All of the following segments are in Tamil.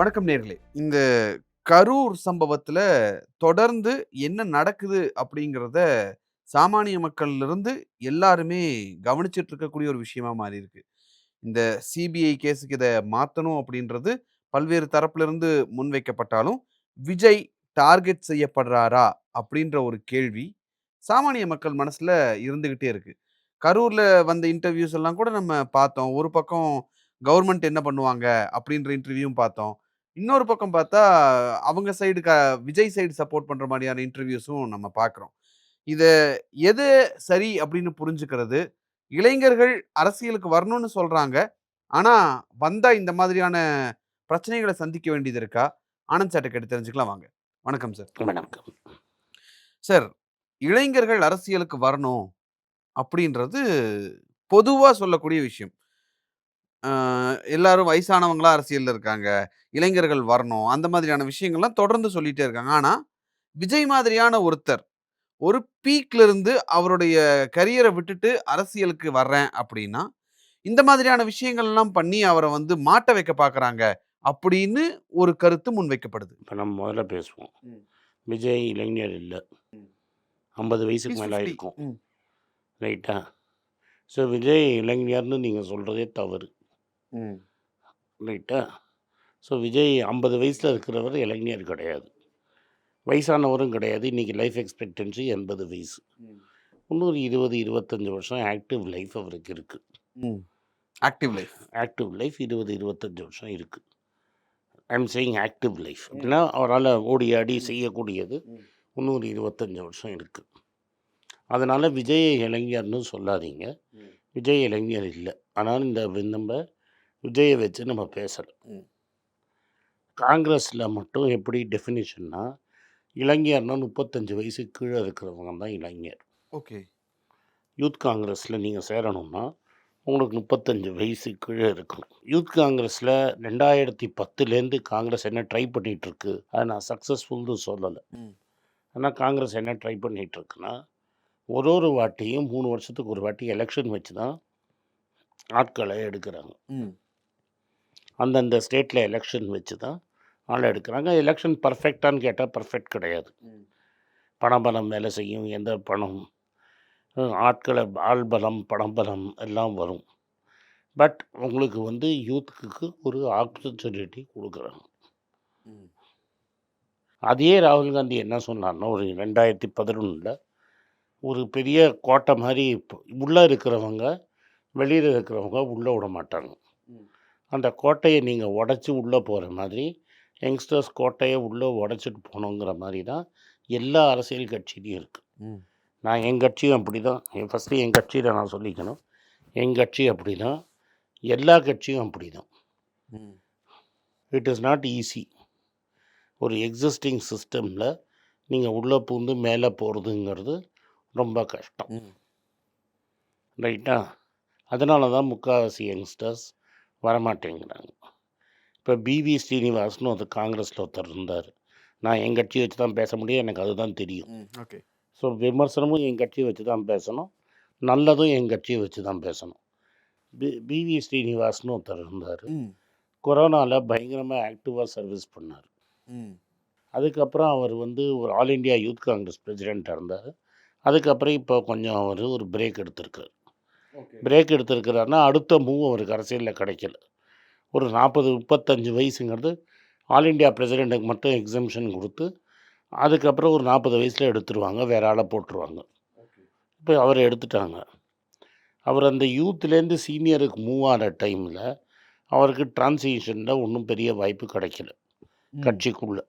வணக்கம் நேர்களே. இந்த கரூர் சம்பவத்துல தொடர்ந்து என்ன நடக்குது அப்படிங்கிறத சாமானிய மக்கள்ல இருந்து எல்லாருமே கவனிச்சிட்டு இருக்கக்கூடிய ஒரு விஷயமா மாறி இருக்கு இந்த சிபிஐ கேஸுக்கு இதை மாத்தணும் அப்படின்றது பல்வேறு தரப்புல இருந்து முன்வைக்கப்பட்டாலும் விஜய் டார்கெட் செய்யப்படுறாரா அப்படின்ற ஒரு கேள்வி சாமானிய மக்கள் மனசுல இருந்துகிட்டே இருக்கு. கரூர்ல வந்த இன்டர்வியூஸ் எல்லாம் கூட நம்ம பார்த்தோம். ஒரு பக்கம் கவர்மெண்ட் என்ன பண்ணுவாங்க அப்படின்ற இன்டர்வியூவும் பார்த்தோம். இன்னொரு பக்கம் பார்த்தா அவங்க சைடு க விஜய் சைடு சப்போர்ட் பண்ற மாதிரியான இன்டர்வியூஸும் நம்ம பார்க்குறோம். இத எது சரி அப்படின்னு புரிஞ்சுக்கிறது இளைஞர்கள் அரசியலுக்கு வரணும்னு சொல்றாங்க. ஆனா வந்தா இந்த மாதிரியான பிரச்சனைகளை சந்திக்க வேண்டியது இருக்கா? ஆனந்த் சார்ட்ட கேட்டு தெரிஞ்சுக்கலாம் வாங்க. வணக்கம் சார். வணக்கம். சார் இளைஞர்கள் அரசியலுக்கு வரணும் அப்படின்றது பொதுவா சொல்லக்கூடிய விஷயம். எல்லாரும் வயசானவங்களா அரசியல்ல இருக்காங்க இளைஞர்கள் வரணும் அந்த மாதிரியான விஷயங்கள்லாம் தொடர்ந்து சொல்லிட்டே இருக்காங்க ஆனா விஜய் மாதிரியான ஒருத்தர் ஒரு பீக்ல இருந்து அவருடைய கரியரை விட்டுட்டு அரசியலுக்கு வர்றேன் அப்படின்னா இந்த மாதிரியான விஷயங்கள் எல்லாம் பண்ணி அவரை வந்து மாட்ட வைக்க பார்க்கறாங்க அப்படின்னு ஒரு கருத்து முன்வைக்கப்படுது இப்போ நம்ம முதல்ல பேசுவோம் ம். விஜய் இளைஞர் இல்லை ம். ஐம்பது வயசுக்கு மேலே 50. இருக்கும் ம். ரைட்டா ஸோ விஜய் இளைஞர்னு நீங்கள் சொல்கிறதே தவறு. ரைட்டா? ஸோ விஜய் ஐம்பது வயசில் இருக்கிறவர் இளைஞர் கிடையாது. வயசானவரும் கிடையாது. இன்றைக்கி லைஃப் எக்ஸ்பெக்டன்சி எண்பது வயசு. இன்னொரு இருபது இருபத்தஞ்சி வருஷம் ஆக்டிவ் லைஃப் அவருக்கு இருக்குது ம். ஆக்டிவ் லைஃப் ஆக்டிவ் லைஃப் இருபது இருபத்தஞ்சி வருஷம் இருக்குது ஐம் சேயிங் ஆக்டிவ் லைஃப் அப்படின்னா அவரால் ஓடி ஆடி செய்யக்கூடியது. இன்னொரு இருபத்தஞ்சி வருஷம் இருக்குது அதனால் விஜய் இளைஞர்னு சொல்லாதீங்க. விஜய் இளைஞர் இல்லை. ஆனால் இந்த நம்ம விஜயை வச்சு நம்ம பேசலை ம். காங்கிரஸில் மட்டும் எப்படி டெஃபினிஷன்னா இளைஞர்னா முப்பத்தஞ்சு வயசு கீழே இருக்கிறவங்க தான் இளைஞர் ஓகே யூத் காங்கிரஸில் நீங்கள் சேரணும்னா உங்களுக்கு முப்பத்தஞ்சு வயசு கீழே இருக்கணும் யூத் காங்கிரஸில் ரெண்டாயிரத்தி பத்துலேருந்து காங்கிரஸ் என்ன ட்ரை பண்ணிகிட்ருக்கு அதை நான் சக்ஸஸ்ஃபுல்னு சொல்லலை. ஆனால் காங்கிரஸ் என்ன ட்ரை பண்ணிகிட்ருக்குன்னா ஒரு ஒரு வாட்டியும் மூணு வருஷத்துக்கு ஒரு வாட்டி எலெக்ஷன் வச்சு தான் ஆட்களை எடுக்கிறாங்க. அந்தந்த ஸ்டேட்டில் எலெக்ஷன் வச்சு தான் ஆள் எடுக்கிறாங்க எலெக்ஷன் பர்ஃபெக்டான்னு கேட்டால் பர்ஃபெக்ட் கிடையாது. பணபலம் வேலை செய்யும் எந்த பணம் ஆட்களை ஆள் பலம் பணபலம் எல்லாம் வரும் பட் உங்களுக்கு வந்து யூத்துக்கு ஒரு ஆப்பர்ச்சுனிட்டி கொடுக்குறாங்க ம். அதே ராகுல் காந்தி என்ன சொன்னார்னா ஒரு ரெண்டாயிரத்தி பதினொன்றில் ஒரு பெரிய கோட்டை மாதிரி உள்ளே இருக்கிறவங்க வெளியில் இருக்கிறவங்க உள்ளே விட மாட்டாங்க. அந்த கோட்டையை நீங்கள் உடச்சி உள்ளே போகிற மாதிரி யங்ஸ்டர்ஸ் கோட்டையை உள்ளே உடச்சிட்டு போகணுங்கிற மாதிரி தான் எல்லா அரசியல் கட்சியிலையும் இருக்குது. நான் என் கட்சியும் அப்படி தான் ஃபஸ்ட்டு என் கட்சியில் நான் சொல்லிக்கணும். என் கட்சி அப்படி தான் எல்லா கட்சியும் அப்படி தான். இட் இஸ் நாட் ஈஸி ஒரு எக்ஸிஸ்டிங் சிஸ்டமில் நீங்கள் உள்ளே பூந்து மேலே போகிறதுங்கிறது ரொம்ப கஷ்டம். ரைட்டா அதனால தான் முக்கால்வாசி யங்ஸ்டர்ஸ் வரமாட்டேங்கிறாங்க. இப்போ பிவி ஸ்ரீனிவாஸ்னு ஒரு காங்கிரஸில் ஒருத்தர் இருந்தார். நான் என் கட்சியை வச்சு தான் பேச முடியும். எனக்கு அதுதான் தெரியும். ஓகே. ஸோ விமர்சனமும் என் கட்சியை வச்சு தான் பேசணும். நல்லதும் என் கட்சியை வச்சு தான் பேசணும். பி பிவி ஸ்ரீனிவாஸ்னு ஒருத்தர் இருந்தார். கொரோனாவில் பயங்கரமாக ஆக்டிவாக சர்வீஸ் பண்ணார். அதுக்கப்புறம் அவர் வந்து ஒரு ஆல் இண்டியா யூத் காங்கிரஸ் பிரசிடெண்ட்டாக இருந்தார். அதுக்கப்புறம் இப்போ கொஞ்சம் அவர் ஒரு பிரேக் எடுத்திருக்கார். பிரேக் எடுத்திருக்கிறாருன்னா அடுத்த மூவ் அவருக்கு அரசியலில் கிடைக்கல. ஒரு நாற்பது முப்பத்தஞ்சு வயசுங்கிறது ஆல் இண்டியா பிரசிடெண்ட்டுக்கு மட்டும் எக்ஸம்ஷன் கொடுத்து அதுக்கப்புறம் ஒரு நாற்பது வயசில் எடுத்துருவாங்க வேற ஆளை போட்டுருவாங்க. இப்போ அவரை எடுத்துட்டாங்க. அவர் அந்த யூத்லேருந்து சீனியருக்கு மூவ் ஆகிற டைமில் அவருக்கு டிரான்சிஷனில் ஒன்றும் பெரிய வாய்ப்பு கிடைக்கல. கட்சிக்குள்ளே.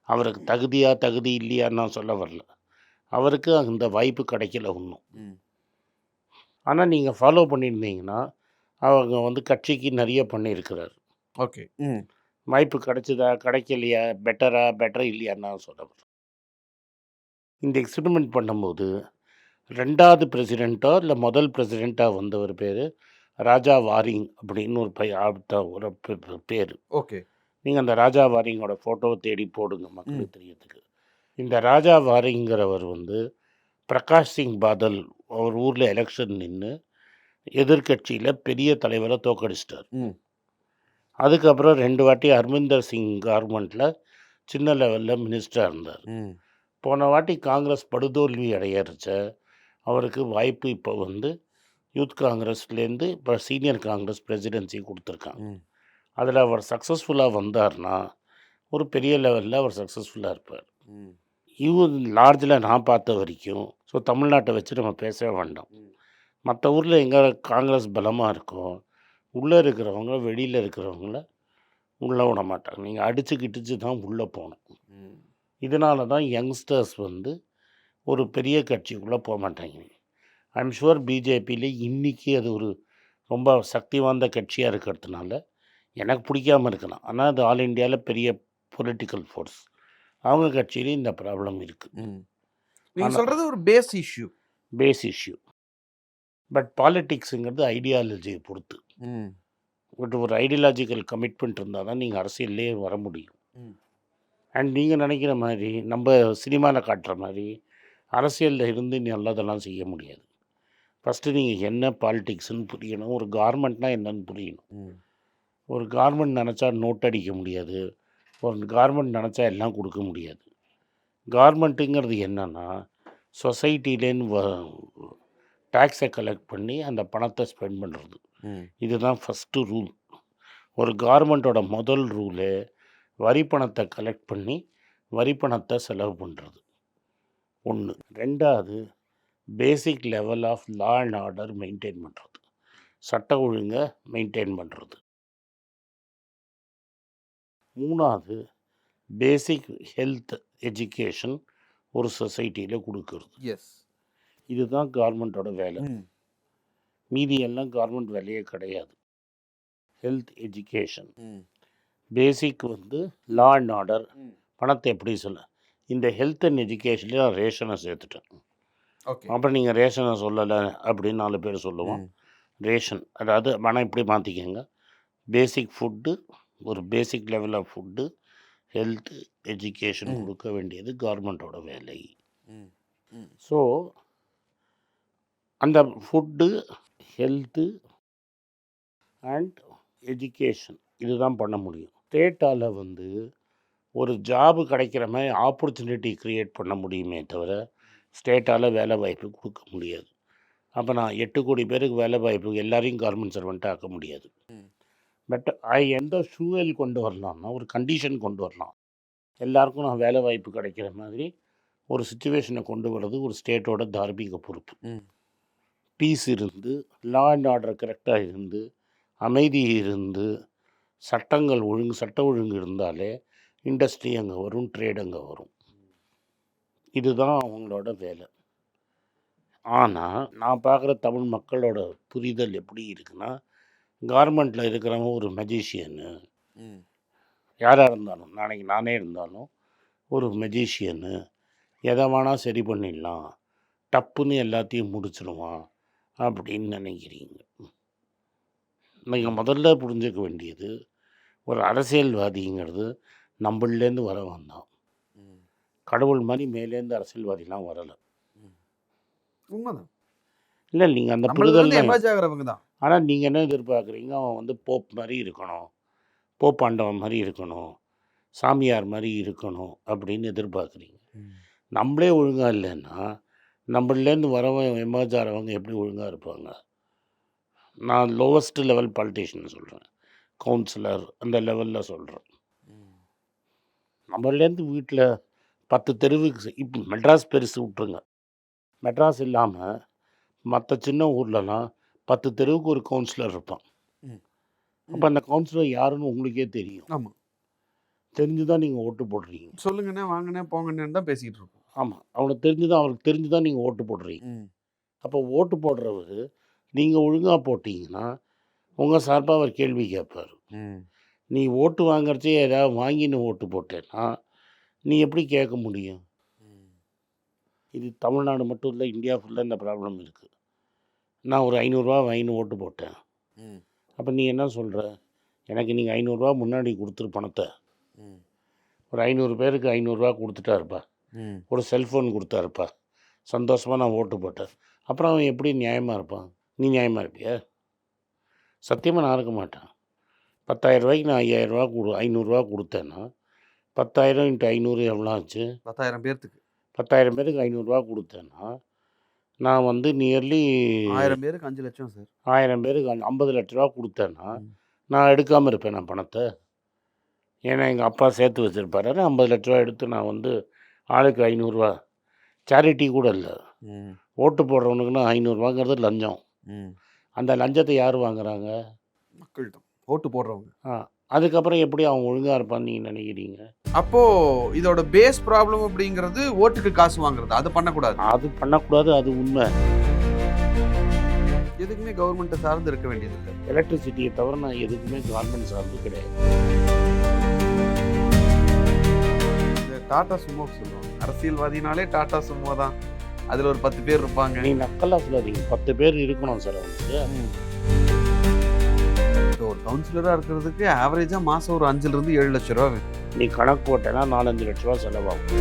அவருக்கு தகுதியா தகுதி இல்லையா நான் சொல்ல வரல. அவருக்கு அந்த வாய்ப்பு கிடைக்கல ஒன்றும். ஆனால் நீங்கள் ஃபாலோ பண்ணியிருந்தீங்கன்னா அவங்க வந்து கட்சிக்கு நிறைய பண்ணியிருக்கிறார். ஓகே. ம். வாய்ப்பு கிடைச்சதா கிடைக்கலையா பெட்டரா பெட்டர் இல்லையான்னு நான் சொல்ல இந்த எக்ஸ்பெரிமெண்ட் பண்ணும்போது ரெண்டாவது பிரசிடெண்ட்டோ இல்லை முதல் பிரசிடெண்ட்டாக வந்தவர் பேர் ராஜா வாரிங் அப்படின்னு ஒரு பை ஒரு பேர். ஓகே. நீங்கள் அந்த ராஜா வாரிங்கோட ஃபோட்டோவை தேடி போடுங்க மக்களுக்கு தெரியறதுக்கு. இந்த ராஜா வாரிங்கிறவர் வந்து பிரகாஷ் சிங் பாதல் அவர் ஊரில் எலெக்ஷன் நின்று எதிர்க்கட்சியில் பெரிய தலைவரை தோக்கடிச்சிட்டார். அதுக்கப்புறம் 2 வாட்டி ஹர்மிந்தர் சிங் கவர்மெண்ட்ல சின்ன லெவல்ல மினிஸ்டரா இருந்தார். போன வாட்டி காங்கிரஸ் படுதோல்வி அடையறச்ச, அவருக்கு வாய்ப்பு இப்போ வந்து யூத் காங்கிரஸ்லேருந்து இப்போ சீனியர் காங்கிரஸ் பிரசிடென்சி குடுத்துருக்காங்க. அதில அவர் சக்சஸ்ஃபுல்லா வந்தார்னா, ஒரு பெரிய லெவல்ல அவர் சக்சஸ்ஃபுல்லா இருப்பார். இவர் லார்ஜ்ல நான் பார்த்த வரைக்கும், ஸோ தமிழ்நாட்ட வச்சு நம்ம பேசவே வேண்டாம். ம். மத்த ஊர்ல எங்க காங்கிரஸ் பலமா இருக்கோ, உள்ள இருக்கிறவங்க, வெளியில இருக்கிறவங்கள உள்ள விடமாட்டாங்க. நீங்க அடிச்சு கிடிச்சு தான் உள்ள போணும். ம். இதனால தான் யங்ஸ்டர்ஸ் வந்து ஒரு பெரிய கட்சிக்குள்ள போமாட்டாய்ங்க. ஐ அம் ஷூர் பிஜேபியில இன்னைக்கு அது ஒரு ரொம்ப சக்தி வாய்ந்த கட்சியா இருக்கிறதுனால, எனக்கு பிடிக்காம இருக்கலாம். ஆனா அது ஆல் இண்டியால பெரிய பொலிட்டிக்கல் ஃபோர்ஸ். அவங்க கட்சியிலயும் இந்த ப்ராப்ளம் இருக்கு. ம். நீங்க ஆனா சொல்றது ஒரு base issue. Base issue. But பாலிடிக்ஸ்ங்கிறது ஐடியாலஜிய பொறுத்து. உங்கள்ட்ட ஒரு ஐடியாலஜிக்கல் கமிட்மெண்ட் இருந்தா தான் நீங்க அரசியல்லேயே வர முடியும். அண்ட் நீங்க நினைக்கிற மாரி, நம்ப சினிமால காட்டுற மாரி, அரசியல்ல இருந்து நல்லதெல்லாம் செய்ய முடியாது. ஃபர்ஸ்ட்டு நீங்க என்ன பாலிடிக்ஸ்ன்னு புரியணும். ஒரு கார்மெண்ட்னா என்னன்னு புரியணும். ஒரு கார்மெண்ட் நெனச்சா நோட் அடிக்க முடியாது. ஒரு கார்மெண்ட் நெனச்சா எல்லாம் குடுக்க முடியாது. கார்மெண்ட்டுங்கிறது என்னன்னா, சொசைட்டிலேருந்து வ டாக்ஸ கலெக்ட் பண்ணி அந்த பணத்த ஸ்பெண்ட் பண்றது. ம். இதுதான் ஃபர்ஸ்ட்டு ரூல். ஒரு கார்மெண்டோட முதல் ரூலே, வரி பணத்த கலெக்ட் பண்ணி, வரி பணத்த செலவு பண்றது. 1. 2வது basic level of law and order maintain பண்றது. சட்ட ஒழுங்க மெயின்டெயின் பண்றது. 3வது பேசிக் ஹெல்த் எஜுகேஷன் ஒரு சொசைட்டில குடுக்குறது. எஸ். இதுதான் கவர்மெண்ட்டோட வேல. மீதி எல்லாம் கவர்மெண்ட் வேலையே கிடையாது. Health education. பேசிக் வந்து லா அண்ட் ஆர்டர். பணத்த எப்படி சொல்ல இந்த ஹெல்த் அண்ட் எஜுகேஷன்ல நான் ரேஷன சேர்த்துட்டேன். அப்புறம் நீங்க ரேஷன சொல்லல அப்படின்னு 4 பேர் சொல்லுவான். ம். ரேஷன் அதாவது வேணா இப்படி மாத்திக்கங்க. பேசிக் ஃபுட்டு, ஒரு basic level of food, health, education. குடுக்க வேண்டியது கவர்மெண்ட்டோட வேலை. ஸோ அந்த ஃபுட்டு, ஹெல்த்து அண்ட் எஜுகேஷன் இதுதான் பண்ண முடியும். ஸ்டேட்டால வந்து ஒரு ஜாப் கிடைக்கிற மாரி ஆப்பர்ச்சுனிட்டி கிரியேட் பண்ண முடியுமே தவிர, ஸ்டேட்டால வேலை வாய்ப்பு குடுக்க முடியாது. அப்ப நான் 8,00,00,000 பேருக்கு வேலை வாய்ப்பு எல்லாரையும் கவர்மெண்ட் சர்வென்ட்டா ஆக்க முடியாது. பட் எந்த சூழல் கொண்டு வரலாம்னா, ஒரு கண்டிஷன் கொண்டு வரலாம். எல்லாருக்கும் நான் வேலை வாய்ப்பு கிடைக்கிற மாதிரி ஒரு சிச்சுவேஷன கொண்டு வரது ஒரு ஸ்டேட்டோட தார்மீக பொறுப்பு. பீஸ் இருந்து, லா அண்ட் ஆர்டர் கரெக்ட்டா இருந்து, அமைதி இருந்து, சட்டங்கள் ஒழுங்கு சட்ட ஒழுங்கு இருந்தாலே, இண்டஸ்ட்ரி அங்க வரும், ட்ரேட் அங்க வரும். இதுதான் அவங்களோட வேல. ஆனா, நான் பார்க்குற தமிழ் மக்களோட புரிதல் எப்படி இருக்குன்னா, கார்மெண்ட்ல இருக்கிறவன் ஒரு மெஜிஷியனு. ம். யாரா இருந்தாலும், நாளைக்கு நானே இருந்தாலும், ஒரு மெஜிஷியனு. எத வேணா சரி பண்ணிடலாம். டப்புன்னு எல்லாத்தையும் முடிச்சுடுவான். அப்படின்னு நினைக்கிறீங்க. நீங்க முதல்ல புரிஞ்சுக்க வேண்டியது, ஒரு அரசியல்வாதிங்கிறது நம்பள்லேருந்து வரவன் தான். கடவுள் மாரி மேலேருந்து அரசியல்வாதிலாம் வரல. உண்மதான். இல்ல நீங்க அந்த எமர்ஜ் ஆகுறவங்க தான். ஆனா நீங்க என்ன எதிர்பார்க்குறீங்க, அவன் வந்து போப் மாரி இருக்கணும். போப் ஆண்டவன் மாரி இருக்கணும். சாமியார் மாரி இருக்கணும் அப்படின்னு எதிர்பார்க்குறீங்க. நம்மளே ஒழுங்கா இல்லன்னா, நம்மள்லேருந்து வரவன் எமர்ஜ் ஆறவங்க எப்படி ஒழுங்கா இருப்பாங்க? நான் லோவஸ்ட் லெவல் பாலிட்டிஷியன் சொல்றேன். கவுன்சிலர் அந்த லெவல்ல சொல்றேன். ம். நம்மள்லேருந்து வீட்ல 10 தெருவுக்கு இப்ப மெட்ராஸ் பெருசு விட்டுருங்க. மெட்ராஸ் இல்லாம மத்த சின்ன ஊர்லலாம் 10 தெருவுக்கு ஒரு கவுன்சிலர் இருப்பான். அப்ப. அந்த கவுன்சிலர் யாருன்னு உங்களுக்கே தெரியும். ஆமா. தெரிஞ்சு தான் நீங்க ஓட்டு போடுறீங்க. சொல்லுங்கண்ணே, வாங்கண்ணே, போங்கண்ணேன்னு தான் பேசிக்கிட்டு இருக்கோம். ஆமா. அவனுக்கு தெரிஞ்சு தான் அவருக்கு தெரிஞ்சு தான் நீங்க ஓட்டு போடுறீங்க. அப்போ ஓட்டு போடுறவரு, நீங்க ஒழுங்கா போட்டீங்கன்னா, உங்க சார்பா அவர் கேள்வி கேட்பாரு. நீ ஓட்டு வாங்குறச்சே ஏதாவது வாங்கின்னு ஓட்டு போட்டேன்னா, நீ எப்படி கேட்க முடியும்? இது தமிழ்நாடு மட்டும் இல்ல, இந்தியா ஃபுல்லா இந்த ப்ராப்ளம் இருக்கு. நான் ஒரு. 500 வாங்கின்னு ஓட்டு போட்டேன். அப்ப நீ என்ன சொல்ற? எனக்கு நீங்க ரூ. 500 முன்னாடி குடுத்துரு பணத்த. ஒரு 500 பேருக்கு. 500 குடுத்துட்டாருப்பா. ஒரு செல்ஃபோன் குடுத்தாருப்பா. சந்தோஷமா நான் ஓட்டு போட்டேன். அப்புறம் அவன் எப்படி நியாயமா இருப்பான்? நீ நியாயமா இருப்பியா? சத்தியமா நான் இருக்க மாட்டேன். பத்தாயிரம் ரூபாய்க்கு நான் ஐயாயிரம் ரூபா கொடு ஐநூறுரூவா கொடுத்தேன்னா பத்தாயிரம் இன்ட்டு ஐநூறு எவ்வளோ ஆச்சு பத்தாயிரம் பேர்த்துக்கு பத்தாயிரம் பேருக்கு ஐநூறுரூவா கொடுத்தேன்னா நான் வந்து நியர்லி ஆயிரம் பேருக்கு அஞ்சு லட்சம் சார். ஆயிரம் பேருக்கு ஐம்பது லட்ச ரூபா கொடுத்தேன்னா. நான் எடுக்காமல் இருப்பேன் நான் பணத்தை. ஏன்னா எங்கள் அப்பா சேர்த்து வச்சுருப்பாரு. ஐம்பது லட்ச ரூபா எடுத்து நான் வந்து ஆளுக்கு ஐநூறுரூவா சேரிட்டி கூட இல்லை. ஓட்டு போடுறவனுக்குன்னா ஐநூறுரூவாங்கிறது லஞ்சம். அந்த லஞ்சத்தை யார் வாங்குறாங்க? மக்கள் தான் ஓட்டு போடுறவங்க. ஆ. அதுக்கப்புறம் எப்படி அவன் ஒழுங்காக இருப்பான்னு நீங்கள் நினைக்கிறீங்க? அப்போ இதோட பேஸ் ப்ராப்ளம் அப்படிங்கிறது ஓட்டுக்கு காசு வாங்குறது. அது பண்ணக்கூடாது. அது பண்ணக்கூடாது அது உண்மை. எதுக்குமே கவர்மெண்ட்டை சார்ந்து இருக்க வேண்டியது இல்லை. எலக்ட்ரிசிட்டியை தவிர நான் எதுக்குமே கவர்மெண்ட் சார்ந்து கிடையாது. இந்த டாடா சுமோ சொல்லுவாங்க. அரசியல்வாதினாலே டாடா சுமோ தான் அதுல ஒரு பத்து பேர் இருப்பாங்க. நீ நக்கலாக சொல்லாதீங்க. பத்து பேர் இருக்கணும் சார் அவனுக்கு இப்போ ஒரு கவுன்சிலராக இருக்கிறதுக்கு ஆவரேஜாக மாதம் ஒரு அஞ்சுலேருந்து ஏழு லட்ச ரூபா நீ கணக்கு போட்டேன்னா நாலஞ்சு லட்ச ரூபா செலவாகும்.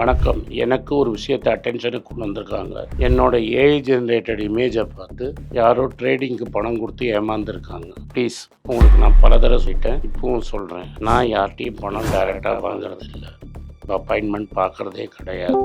வணக்கம். எனக்கு ஒரு விஷயத்தை அட்டென்ஷனுக்கு கொண்டு வந்திருக்காங்க. என்னோட ஏஐ ஜென்ரேட்டட் இமேஜை பார்த்து யாரோ ட்ரேடிங்க்கு பணம் கொடுத்து ஏமாந்துருக்காங்க. ப்ளீஸ் உங்களுக்கு நான் பல தடவை சொல்லிட்டேன். இப்பவும் சொல்கிறேன் நான் யார்கிட்டையும் பணம் டைரெக்டாக வாங்குறது இல்லை அப்பாயின்மெண்ட் பார்க்குறதே கிடையாது.